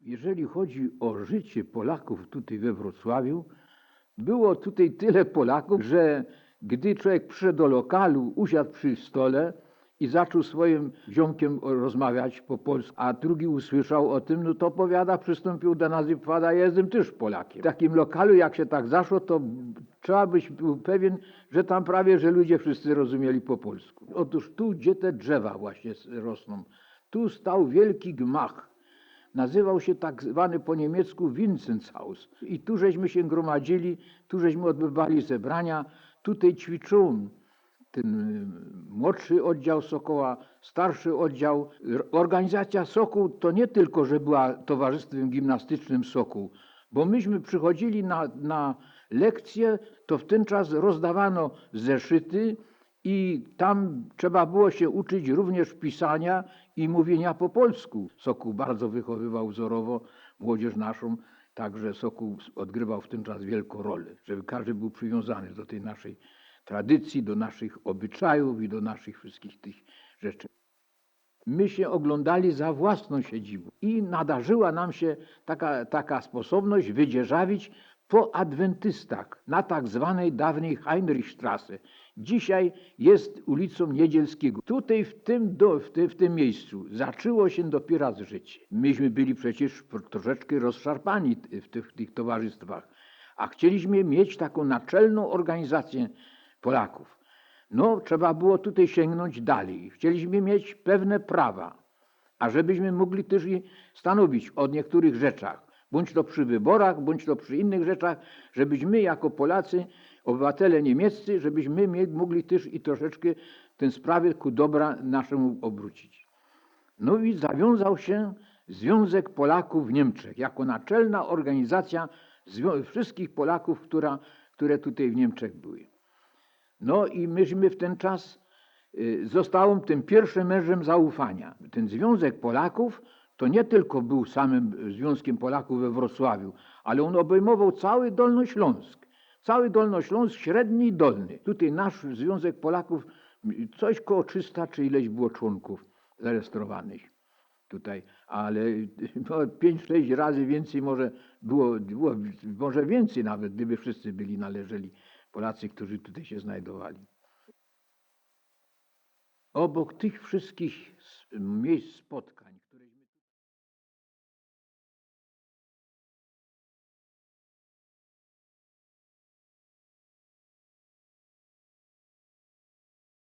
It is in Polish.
Jeżeli chodzi o życie Polaków tutaj we Wrocławiu, było tutaj tyle Polaków, że gdy człowiek przyszedł do lokalu, usiadł przy stole i zaczął swoim ziomkiem rozmawiać po polsku, a drugi usłyszał o tym, no to powiada, przystąpił do nas i powiada, ja jestem też Polakiem. W takim lokalu, jak się tak zaszło, to trzeba być był pewien, że tam prawie, że ludzie wszyscy rozumieli po polsku. Otóż tu, gdzie te drzewa właśnie rosną, tu stał wielki gmach. Nazywał się tak zwany po niemiecku Vinzenzhaus. I tu żeśmy się gromadzili, tu żeśmy odbywali zebrania. Tutaj ćwiczył ten y, młodszy oddział Sokoła, starszy oddział. Organizacja Sokół to nie tylko, że była towarzystwem gimnastycznym Sokół, bo myśmy przychodzili na, na lekcje, to w ten czas rozdawano zeszyty i tam trzeba było się uczyć również pisania i mówienia po polsku. Sokół bardzo wychowywał wzorowo młodzież naszą, także Sokół odgrywał w ten czas wielką rolę, żeby każdy był przywiązany do tej naszej tradycji, do naszych obyczajów i do naszych wszystkich tych rzeczy. My się oglądali za własną siedzibą i nadarzyła nam się taka, taka sposobność wydzierżawić po adwentystach na tak zwanej dawnej Heinrichstrasse. Dzisiaj jest ulicą Niedzielskiego. Tutaj w tym, do, w, tym, w tym miejscu zaczęło się dopiero życie. Myśmy byli przecież troszeczkę rozszarpani w tych, tych towarzystwach, a chcieliśmy mieć taką naczelną organizację Polaków. No, trzeba było tutaj sięgnąć dalej. Chcieliśmy mieć pewne prawa, a żebyśmy mogli też i stanowić o niektórych rzeczach, bądź to przy wyborach, bądź to przy innych rzeczach, żebyśmy jako Polacy, obywatele niemieccy, żebyśmy mogli też i troszeczkę tę sprawę ku dobra naszemu obrócić. No i zawiązał się Związek Polaków w Niemczech jako naczelna organizacja wszystkich Polaków, która, które tutaj w Niemczech były. No i myśmy w ten czas y, zostałem tym pierwszym mężem zaufania. Ten Związek Polaków to nie tylko był samym Związkiem Polaków we Wrocławiu, ale on obejmował cały Dolnośląsk. Cały Dolnośląsk, średni i dolny. Tutaj nasz Związek Polaków, coś koło 300 czy ileś było członków zarejestrowanych tutaj, ale no, 5-6 razy więcej może było, było, może więcej nawet, gdyby wszyscy byli należeli Polacy, którzy tutaj się znajdowali. Obok tych wszystkich miejsc spotkań